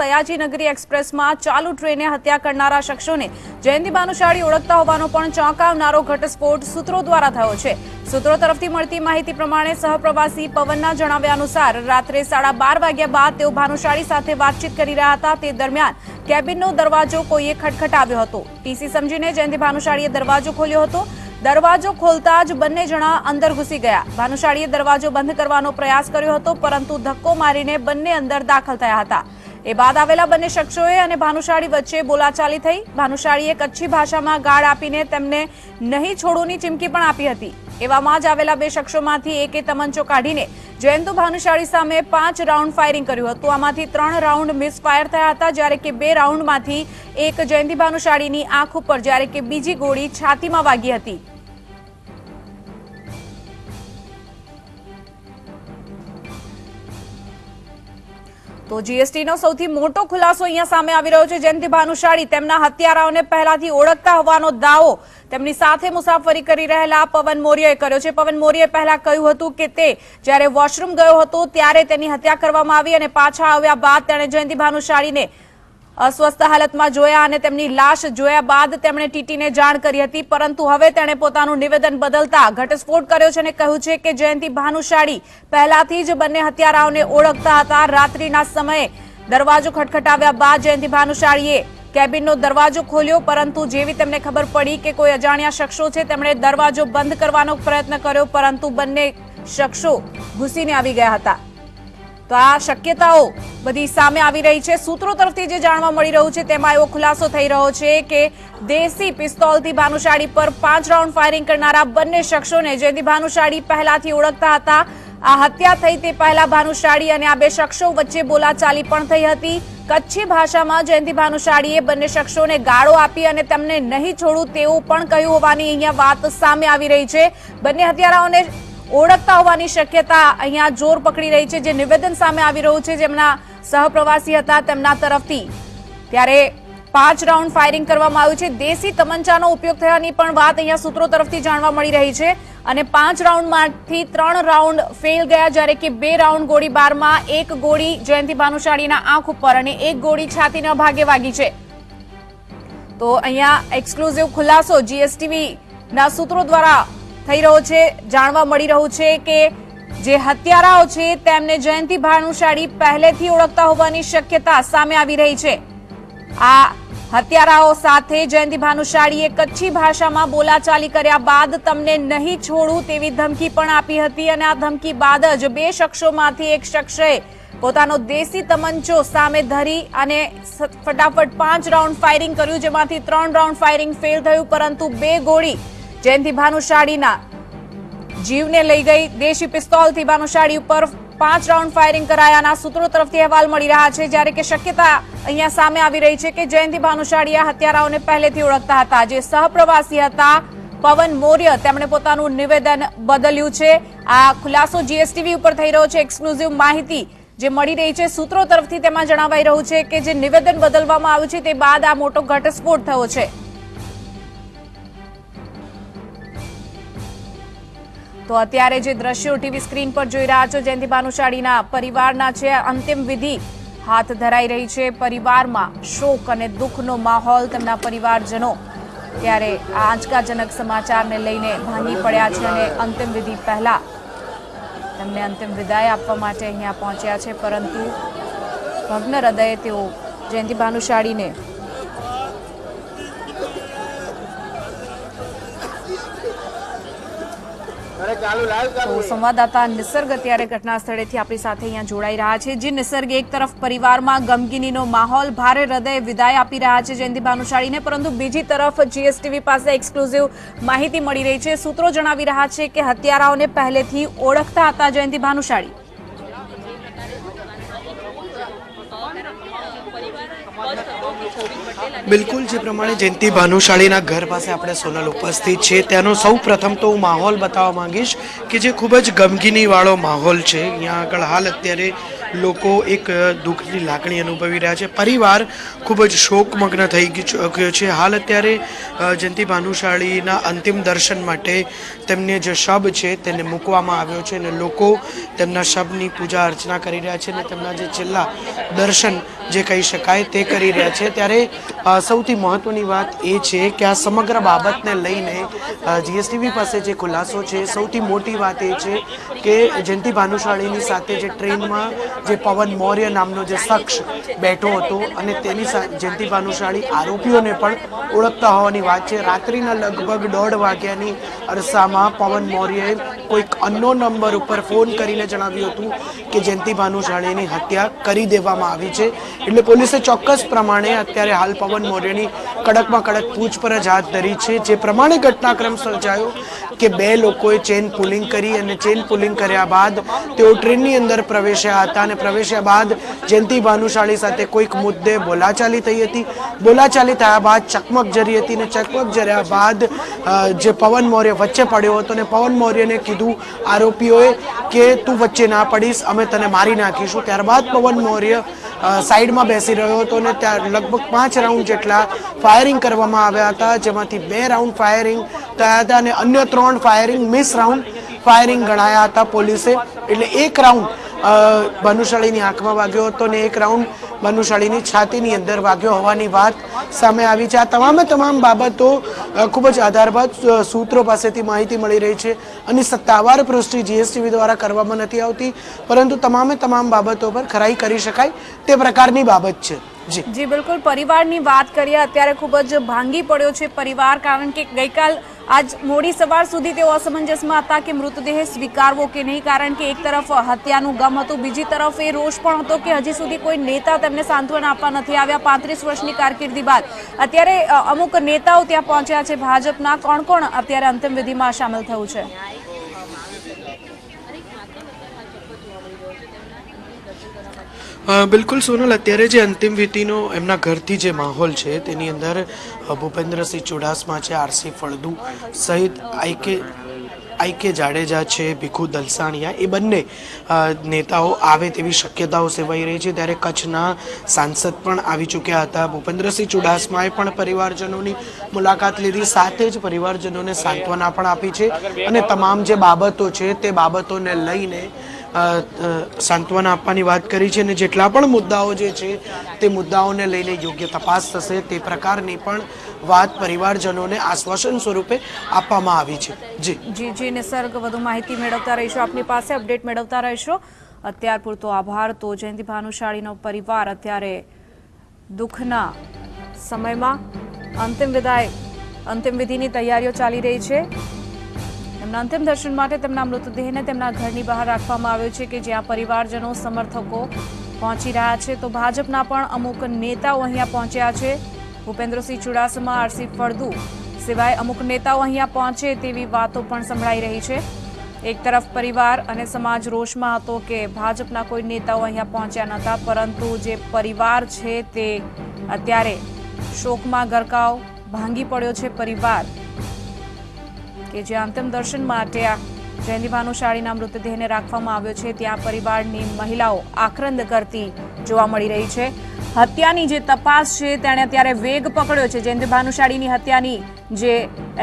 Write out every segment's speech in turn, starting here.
સયાજીનગરી એક્સપ્રેસમાં ચાલુ ટ્રેને હત્યા કરનારા શખ્સોને જયંતિ ભાનુશાળી ઓળખતા હોવાનો પણ ચોંકાવનારો ઘટસ્ફોટ સૂત્રો દ્વારા થયો છે. સૂત્રો તરફથી મળતી માહિતી પ્રમાણે સહપ્રવાસી પવનના જણાવ્યા અનુસાર રાત્રે સાડા બાર વાગ્યા બાદ તેઓ ભાનુશાળી સાથે વાતચીત કરી રહ્યા હતા. તે દરમિયાન કેબિનનો દરવાજો કોઈએ ખટખટાવ્યો હતો. ટીસી સમજીને જયંતિ ભાનુશાળીએ દરવાજો ખોલ્યો હતો. દરવાજો ખોલતા જ બંને જણા અંદર ઘૂસી ગયા. ભાનુશાળીએ દરવાજો બંધ કરવાનો પ્રયાસ કર્યો હતો, પરંતુ ધક્કો મારીને બંને અંદર દાખલ થયા હતા. એ બાદ આવેલા બંને શખ્સોએ અને ભાનુશાળી વચ્ચે બોલાચાલી થઈ. ભાનુશાળીએ કચ્છી ભાષામાં ગાળ આપીને તેમને નહીં છોડોની ચીમકી પણ આપી હતી. એવામાં જ આવેલા બે શખ્સોમાંથી એકે તમંચો કાઢીને જયંતુ ભાનુશાળી સામે પાંચ રાઉન્ડ ફાયરિંગ કર્યું હતું. આમાંથી ત્રણ રાઉન્ડ મિસફાયર થયા હતા, જ્યારે કે બે રાઉન્ડમાંથી એક જયંતિ ભાનુશાળીની આંખ ઉપર, જ્યારે કે બીજી ગોળી છાતીમાં વાગી હતી. તો જીએસટીનો સૌથી મોટો ખુલાસો અહીંયા સામે આવી રહ્યો છે. જયંતિ ભાનુશાળી તેમના હત્યારાઓને પહેલાથી ઓળખતા હોવાનો દાવો તેમની સાથે મુસાફરી કરી રહેલા પવન મોર્યએ કર્યો છે. પવન મોર્યએ પહેલા કહ્યું હતું કે તે જ્યારે વોશરૂમ ગયો હતો ત્યારે તેની હત્યા કરવામાં આવી અને પાછા આવ્યા બાદ તેણે જયંતિ ભાનુશાળીને અસ્વસ્થ હાલતમાં જોયા અને તેમની લાશ જોયા બાદ તેમણે ટીટીને જાણ કરી હતી, પરંતુ હવે તેણે પોતાનું નિવેદન બદલતા ઘટસ્ફોટ કર્યો છે અને કહ્યું છે કે જયંતિ ભાનુશાળી પહેલાથી જ બંને હત્યારાઓને ઓળખતા હતા. રાત્રિના સમયે દરવાજો ખટખટાવ્યા બાદ જયંતિ ભાનુશાળીએ કેબિનનો દરવાજો ખોલ્યો, પરંતુ જેવી તેમને ખબર પડી કે કોઈ અજાણ્યા શખ્સો છે, તેમણે દરવાજો બંધ કરવાનો પ્રયત્ન કર્યો, પરંતુ બંને શખ્સો ઘૂસીને આવી ગયા હતા. તો આ શક્યતાઓ બધી સામે આવી રહી છે. સૂત્રો તરફથી જે જાણવા મળી રહ્યું છે તેમાં એવો ખુલાસો થઈ રહ્યો છે કે દેશી પિસ્તોલથી ભાનુશાળી પર પાંચ રાઉન્ડ ફાયરિંગ કરનારા બંને શખ્સોને જેથી ભાનુશાળી પહેલાથી ઓળખતા હતા. આ હત્યા થઈ તે પહેલા ભાનુશાળી અને આ બે શખ્સો વચ્ચે બોલાચાલી પણ થઈ હતી. કચ્છી ભાષામાં જયંતિ ભાનુશાળીએ બંને શખ્સોને ગાળો આપી અને તેમને નહીં છોડું તેવું પણ કહ્યું હોવાની અહીંયા વાત સામે આવી રહી છે. બંને હત્યારાઓને ઓળખતા હોવાની શક્યતા અહીંયા જોર પકડી રહી છે. જે નિવેદન સામે આવી રહ્યું છે, જેમના સહપ્રવાસી હતા તેમના તરફથી. ત્યારે પાંચ રાઉન્ડ ફાયરિંગ કરવામાં આવ્યું છે. દેશી તમંચાનો ઉપયોગ થયાની પણ વાત અહીંયા સૂત્રો તરફથી જાણવા મળી રહી છે. અને પાંચ રાઉન્ડમાંથી ત્રણ રાઉન્ડ ફેલ ગયા, જ્યારે કે બે રાઉન્ડ ગોળીબારમાં એક ગોળી જયંતિ ભાનુશાળીના આંખ ઉપર અને એક ગોળી છાતીના ભાગે વાગી છે. તો અહીંયા એક્સક્લુઝિવ ખુલાસો જીએસટીવી ના સૂત્રો દ્વારા થઈ રહ્યો છે. જાણવા મળી રહ્યું છે કે જે હત્યારાઓ છે તેમને જયંતિ ભાનુશાળી પહેલેથી ઓળખતા હોવાની શક્યતા સામે આવી રહી છે. આ હત્યારાઓ સાથે જયંતિ ભાનુશાળીએ કચ્છી ભાષામાં બોલાચાલી કર્યા બાદ તમને નહીં છોડું તેવી ધમકી પણ આપી હતી અને આ ધમકી બાદ જ બે શખ્સોમાંથી એક શખ્સે પોતાનો દેશી તમંચો સામે ધરી અને ફટાફટ પાંચ રાઉન્ડ ફાયરિંગ કર્યું, જેમાંથી ત્રણ રાઉન્ડ ફાયરિંગ ફેલ થયું, પરંતુ બે ગોળી જયંતિ ભાનુશાળીના જીવને લઈ ગઈ દેશી પિસ્તોલથી ભાનુશાળી ઉપર પાંચ રાઉન્ડ ફાયરિંગ કરાયાના સૂત્રો તરફથી અહેવાલ મળી રહ્યા છે. જ્યારે કે શક્યતા અહીંયા સામે આવી રહી છે કે જયંતિ ભાનુશાળી આ હત્યારાઓને પહેલેથી ઓળખતા હતા. જે સહપ્રવાસી હતા, પવન મૌર્ય, તેમણે પોતાનું નિવેદન બદલ્યું છે. આ ખુલાસો જીએસટીવી ઉપર થઈ રહ્યો છે. એક્સક્લુઝિવ માહિતી જે મળી રહી છે સૂત્રો તરફથી તેમાં જણાવાઈ રહ્યું છે કે જે નિવેદન બદલવામાં આવ્યું છે તે બાદ આ મોટો ઘટસ્ફોટ થયો છે. તો અત્યારે જે દ્રશ્યો ટીવી સ્ક્રીન પર જોઈ રહ્યા છો, જયંતિ ભાનુશાળીના પરિવારના છે, અંતિમ વિધિ. હાથ ધરાઈ રહી છે પરિવારમાં શોક અને દુઃખનો માહોલ તેમના પરિવારજનો. ત્યારે આંચકાજનક સમાચારને લઈને ભાંગી પડ્યા છે અને અંતિમ વિધિ પહેલા. તેમને અંતિમ વિદાય આપવા માટે અહીંયા પહોંચ્યા છે, પરંતુ ભગ્ન હૃદયે તેઓ જયંતિ ભાનુશાળીને તો સંવાદદાતા નિસર્ગ અત્યારે ઘટના સ્થળેથી આપણી સાથે અહીંયા જોડાઈ રહ્યા છે જે નિસર્ગ એક તરફ પરિવારમાં ગમગીનીનો માહોલ ભારે હૃદય વિદાય આપી રહ્યા છે જયંતિ ભાનુશાળીને પરંતુ બીજી તરફ જીએસટીવી પાસે એક્સક્લુઝિવ માહિતી મળી રહી છે. સૂત્રો જણાવી રહ્યા છે કે હત્યારાઓને પહેલેથી ઓળખતા હતા જયંતિ ભાનુશાળી. બિલકુલ, જે પ્રમાણે જયંતિ ભાનુશાળીના ઘર પાસે આપણે સોનલ ઉપસ્થિત છે. ત્યાંનો સૌ પ્રથમ તો હું માહોલ બતાવવા માંગીશ કે જે ખૂબ જ ગમગીની વાળો માહોલ છે. અહીંયા આગળ હાલ અત્યારે લોકો એક દુઃખની લાગણી અનુભવી રહ્યા છે. પરિવાર ખૂબ જ શોકમગ્ન થઈ ગયું છે. હાલ અત્યારે જયંતિ ભાનુશાળીના અંતિમ દર્શન માટે તેમને જે શબ છે તેને મૂકવામાં આવ્યો છે અને લોકો તેમના શબની પૂજા અર્ચના કરી રહ્યા છે અને તેમના જે છેલ્લા દર્શન જે કહી શકાય તે કરી રહ્યા છે. ત્યારે સૌથી મહત્વની વાત એ છે કે આ સમગ્ર બાબતને લઈને જીએસટીવી પાસે જે ખુલાસો છે, સૌથી મોટી વાત એ છે કે જયંતિ ભાનુશાળીની સાથે જે ટ્રેનમાં જે પવન મૌર્ય નામનો જે શખ્સ બેઠો હતો અને તેની જયંતિ ભાનુશાળી આરોપીઓને પણ ઓળખતા હોવાની વાત છે. રાત્રિના લગભગ દોઢ વાગ્યાની અરસામાં પવન મૌર્યએ કોઈક અન્નો નંબર ઉપર ફોન કરીને જણાવ્યું હતું કે જયંતિ ભાનુશાળીની હત્યા કરી દેવામાં આવી છે. એટલે પોલીસે ચોક્કસ પ્રમાણે અત્યારે હાલ પવન મૌર્યની કડકમાં કડક પૂછપરછ હાથ ધરી છે. જે પ્રમાણે ઘટનાક્રમ સર્જાયો કે બે લોકોએ ચેન પુલિંગ કરી અને ચેન પુલિંગ કર્યા બાદ તેઓ ટ્રેનની અંદર પ્રવેશ્યા હતા અને પ્રવેશ્યા બાદ જયંતિ ભાનુશાળી સાથે કોઈક મુદ્દે બોલાચાલી થઈ હતી. બોલાચાલી થયા બાદ ચકમક જરી હતી અને ચકમક જર્યા બાદ જે પવન મૌર્ય વચ્ચે પડ્યો હતો અને પવન મૌર્યને કીધું આરોપીઓએ કે તું વચ્ચે ના પડીશ, અમે તને મારી નાખીશું. ત્યારબાદ પવન મૌર્ય સાઈડમાં બેસી રહ્યો હતો અને ત્યાં લગભગ પાંચ રાઉન્ડ જેટલા ફાયરિંગ કરવામાં આવ્યા હતા, જેમાંથી બે રાઉન્ડ ફાયરિંગ થયા હતા અને અન્ય ત્રણ ફાયરિંગ મિસ રાઉન્ડ ફાયરિંગ ગણાયા હતા પોલીસે. એટલે એક રાઉન્ડ ભાનુશાળીની આંખમાં વાગ્યો હતો ને એક રાઉન્ડ ભાનુશાળીની છાતીની અંદર વાગ્યો હોવાની વાત સામે આવી છે. આ તમામે તમામ બાબતો ખૂબ જ આધારભૂત સૂત્રો પાસેથી માહિતી મળી રહી છે અને સત્તાવાર પુષ્ટિ જીએસટીવી દ્વારા કરવામાં નથી આવતી, પરંતુ તમામે તમામ બાબતો પર ખરાઈ કરી શકાય તે પ્રકારની બાબત છે. જી. જી, બિલકુલ. પરિવારની વાત કરીએ, અત્યારે ખૂબ જ ભાંગી પડ્યો છે પરિવાર, કારણ કે ગઈકાલ આજ મોડી સવાર સુધી તેઓ અસમંજસમાં હતા કે મૃતદેહ સ્વીકારવો કે નહીં, કારણ કે એક તરફ હત્યાનું ગમ હતું, બીજી તરફ એ રોષ પણ હતો કે હજી સુધી કોઈ નેતા તેમને સાંત્વના આપવા નથી આવ્યા. પાંત્રીસ વર્ષની કારકિર્દી બાદ અત્યારે અમુક નેતાઓ ત્યાં પહોંચ્યા છે. ભાજપના કોણ કોણ અત્યારે અંતિમ વિધિમાં સામેલ થયું છે? બિલકુલ, સોનલ, અત્યારે જે અંતિમ વિધિનો એમના ઘરથી જે માહોલ છે, તેની અંદર ભૂપેન્દ્રસિંહ ચુડાસમા છે આરસી ફળદુ સહિત આઈકે આઈકે જાડેજા છે, ભીખુ દલસાણિયા, એ બંને નેતાઓ આવે તેવી શક્યતાઓ સેવાઈ રહી છે. ત્યારે કચ્છના સાંસદ પણ આવી ચૂક્યા હતા. ભૂપેન્દ્રસિંહ ચુડાસમાએ પણ પરિવારજનોની મુલાકાત લીધી, સાથે જ પરિવારજનોને સાંત્વના પણ આપી છે. અને તમામ જે બાબતો છે, તે બાબતોને લઈને સાંત્વના આપવાની વાત કરી છે અને જેટલા પણ મુદ્દાઓ જે છે તે મુદ્દાઓને લઈને યોગ્ય તપાસ થશે તે પ્રકારની પણ વાત પરિવારજનોને આશ્વાસન સ્વરૂપે આપવામાં આવી છે. જી. જી જી, નિસર્ગ વધુ માહિતી મેળવતા રહીશું. આપની પાસે અપડેટ મેળવતા રહીશું. અત્યાર પૂરતો આભાર. તો જયંતિ ભાનુશાળીનો પરિવાર અત્યારે દુઃખના સમયમાં અંતિમ વિદાય, અંતિમ વિધિની તૈયારીઓ ચાલી રહી છે. તેમના અંતિમ દર્શન માટે તેમના મૃતદેહને તેમના ઘરની બહાર રાખવામાં આવ્યો છે કે જ્યાં પરિવારજનો, સમર્થકો પહોંચી રહ્યા છે. તો ભાજપના પણ અમુક નેતાઓ અહીંયા પહોંચ્યા છે. ભૂપેન્દ્રસિંહ ચુડાસમા, આરસી ફળદુ સિવાય અમુક નેતાઓ અહીંયા પહોંચે તેવી વાતો પણ સંભળાઈ રહી છે. એક તરફ પરિવાર અને સમાજ રોષમાં હતો કે ભાજપના કોઈ નેતાઓ અહીંયા પહોંચ્યા નહોતા, પરંતુ જે પરિવાર છે તે અત્યારે શોકમાં ગરકાવ, ભાંગી પડ્યો છે પરિવાર. કે જે અંતિમ દર્શન માટે જયંતિ ભાનુશાળીના મૃતદેહને રાખવામાં આવ્યો છે, ત્યાં પરિવારની મહિલાઓ આક્રંદ કરતી જોવા મળી રહી છે. હત્યાની જે તપાસ છે, તેણે અત્યારે વેગ પકડ્યો છે. જયંતિ ભાનુશાળીની હત્યાની જે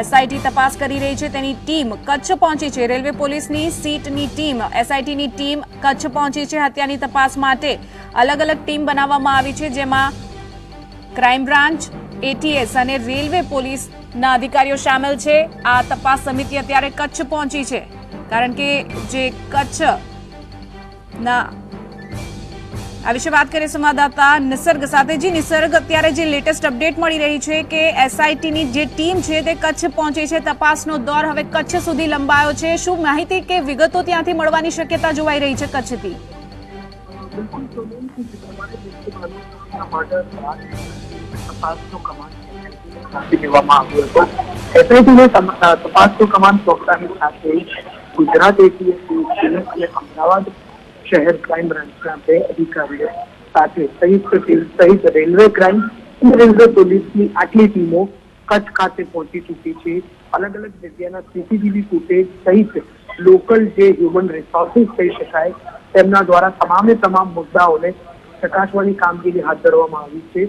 એસઆઈટી તપાસ કરી રહી છે, તેની ટીમ કચ્છ પહોંચી છે. રેલવે પોલીસની સીટની ટીમ એસઆઈટીની ટીમ કચ્છ પહોંચી છે હત્યાની તપાસ માટે. અલગ અલગ ટીમ બનાવવામાં આવી છે, જેમાં ક્રાઇમ બ્રાન્ચ એટીએસ અને રેલવે પોલીસના અધિકારીઓ સામેલ છે. આ તપાસ સમિતિ અત્યારે કચ્છ પહોંચી છે. કારણ કે જે કચ્છ ના આ વિશે વાત કરીએ સંવાદદાતા નિસર્ગ સાથે. જી નિસર્ગ, અત્યારે જે લેટેસ્ટ અપડેટ મળી રહી છે કે એસઆઈટીની જે ટીમ છે તે કચ્છ પહોંચી છે. તપાસનો દોર હવે કચ્છ સુધી લંબાયો છે. શું માહિતી કે વિગતો ત્યાંથી મળવાની શક્યતા જોવાઈ રહી છે કચ્છથી? બિલકુલ તપાસનો કમાન્ડ દેવામાં આવ્યો હતો. એસઆઈટીને તપાસનો કમાન સોંપતાની સાથે ગુજરાત એટીએસ અને અમદાવાદ શહેર ક્રાઇમ બ્રાન્ચના બે અધિકારીઓ સાથે સંયુક્ત ટીમ સહિત રેલવે ક્રાઇમ અને રેલવે પોલીસની આટલી ટીમો કચ્છ ખાતે પહોંચી ચૂકી છે. અલગ અલગ જગ્યાના સીસીટીવી ફૂટેજ સહિત લોકલ જે હ્યુમન રિસોર્સિસ કહી શકાય, તેમના દ્વારા તમામે તમામ મુદ્દાઓને ચકાસવાની કામગીરી હાથ ધરવામાં આવી છે.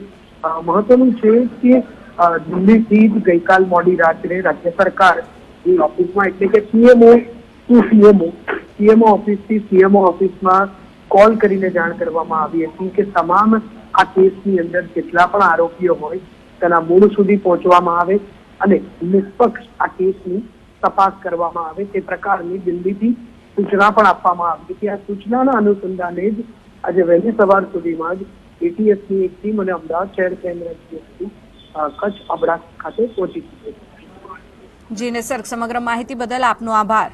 મહત્વનું છે કે દિલ્હીથી જ ગઈકાલ મોડી રાત્રે રાજ્ય સરકારની ઓફિસમાં એટલે કે સીએમઓ ટુ સીએમઓ સીએમઓ ઓફિસથી સીએમઓ ઓફિસમાં કોલ કરીને જાણ કરવામાં આવી હતી કે તમામ આ કેસની અંદર જેટલા પણ આરોપીઓ હોય તેના મૂળ સુધી પહોંચવામાં આવે અને નિષ્પક્ષ આ કેસની તપાસ કરવામાં આવે તે પ્રકારની દિલ્હીથી સૂચના પણ આપવામાં આવી હતી. આ સૂચનાના અનુસંધાને જ આજે વહેલી સવાર સુધીમાં જ એટીએસની એક ટીમ અને અમદાવાદ શહેર કેન્દ્રની ટીમ કચ્છ અબડાસ ખાતે પહોંચી ચૂકી છે. જી નિસર્ગ સમગ્ર માહિતી બદલ આપનો આભાર.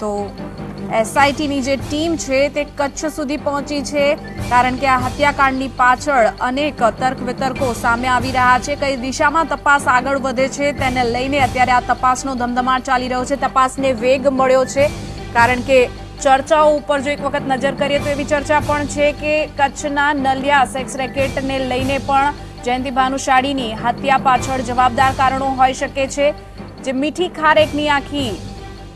તો એસઆઈટીની જે ટીમ છે તે કચ્છ સુધી પહોંચી છે, કારણ કે આ હત્યાકાંડની પાછળ અનેક તર્ક વિતર્કો સામે આવી રહ્યા છે. કઈ દિશામાં તપાસ આગળ વધે છે તેને લઈને અત્યારે આ તપાસનો ધમધમાટ ચાલી રહ્યો છે. તપાસને વેગ મળ્યો છે, કારણ કે ચર્ચાઓ ઉપર જો એક વખત નજર કરીએ તો એવી ચર્ચા પણ છે કે કચ્છના નલિયા સેક્સ રેકેટને લઈને પણ જયંતિ ભાનુશાળીની હત્યા પાછળ જવાબદાર કારણો હોઈ શકે છે. જે મીઠી ખારેકની આખી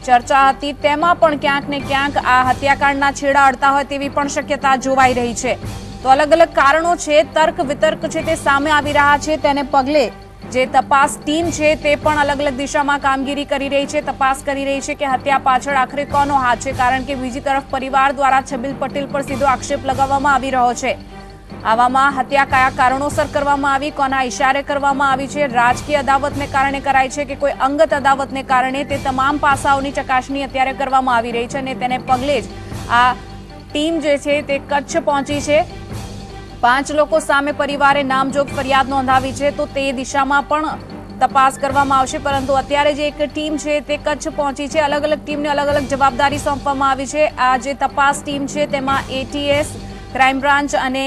ચર્ચા હતી, તેમાં પણ ક્યાંક ને ક્યાંક આ હત્યાકાંડના છેડા અડતા હોય તેવી પણ શક્યતા જોવાઈ રહી છે. તો અલગ અલગ કારણો છે, તર્ક વિતર્ક છે તે સામે આવી રહ્યા છે. તેને પગલે જે તપાસ ટીમ છે તે પણ અલગ અલગ દિશામાં કામગીરી કરી રહી છે, તપાસ કરી રહી છે કે હત્યા પાછળ આખરે કોનો હાથ છે, કારણ કે બીજી તરફ પરિવાર દ્વારા છબીલ પટેલ પર સીધો આક્ષેપ લગાવવામાં આવી રહ્યો છે. આવામાં હત્યા કયા કારણોસર કરવામાં આવી, કોના ઇશારે કરવામાં આવી છે, રાજકીય અદાવતને કારણે કરાય છે કે કોઈ અંગત અદાવતને કારણે તે તમામ પાસાઓની ચકાસણી અત્યારે કરવામાં આવી રહી છે અને તેને પગલે જ આ ટીમ જે છે તે કચ્છ પહોંચી છે. પાંચ લોકો સામે પરિવારે નામજોગ ફરિયાદ નોંધાવી છે, તો તે દિશામાં પણ તપાસ કરવામાં આવશે. પરંતુ અત્યારે જે એક ટીમ છે, તે કચ્છ પહોંચી છે. અલગ અલગ ટીમને અલગ અલગ જવાબદારી સોંપવામાં આવી છે. આ જે તપાસ ટીમ છે, તેમાં એટીએસ ક્રાઇમ બ્રાન્ચ અને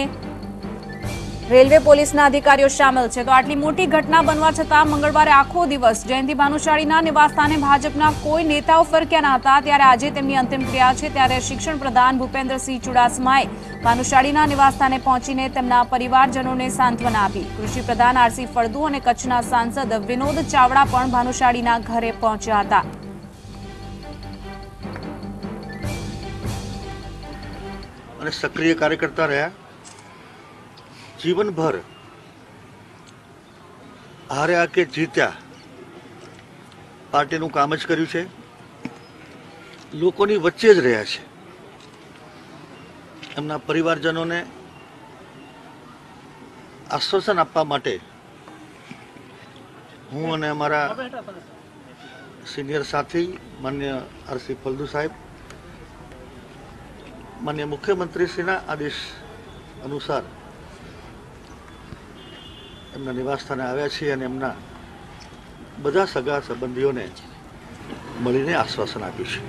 રેલવે પોલીસના અધિકારીઓ સામેલ છે. તો આટલી મોટી ઘટના બનવા છતાં મંગળવારે આખો દિવસ જયંતિ ભાનુશાળીના નિવાસસ્થાને ભાજપના કોઈ નેતાઓ ફરક્યા ન હતા. ત્યારે આજે તેમની અંતિમ ક્રિયા છે. ત્યારે શિક્ષણ પ્રધાન ભૂપેન્દ્રસિંહ ચુડાસમાએ ભાનુશાળીના નિવાસસ્થાને પહોંચીને તેમના પરિવારજનોને સાંત્વના આપી. કૃષિ પ્રધાન આરસી ફળદુ અને કચ્છના સાંસદ વિનોદ ચાવડા પણ ભાનુશાળીના ઘરે પહોંચ્યા હતા. અને સક્રિય કાર્યકર્તા રહ્યા. જીવનભર હાર્યા કે જીત્યા. પાર્ટીનું કામ જ કર્યું છે. લોકોની વચ્ચે જ રહ્યા છે. એમના પરિવારજનોને આશ્વાસન આપવા માટે હું અને અમારા સિનિયર સાથી માન્ય આરસી ફલદુ સાહેબ, માન્ય મુખ્યમંત્રીશ્રીના આદેશ અનુસાર એમના નિવાસસ્થાને આવ્યા છીએ અને એમના બધા સગા સંબંધીઓને મળીને આશ્વાસન આપ્યું છે.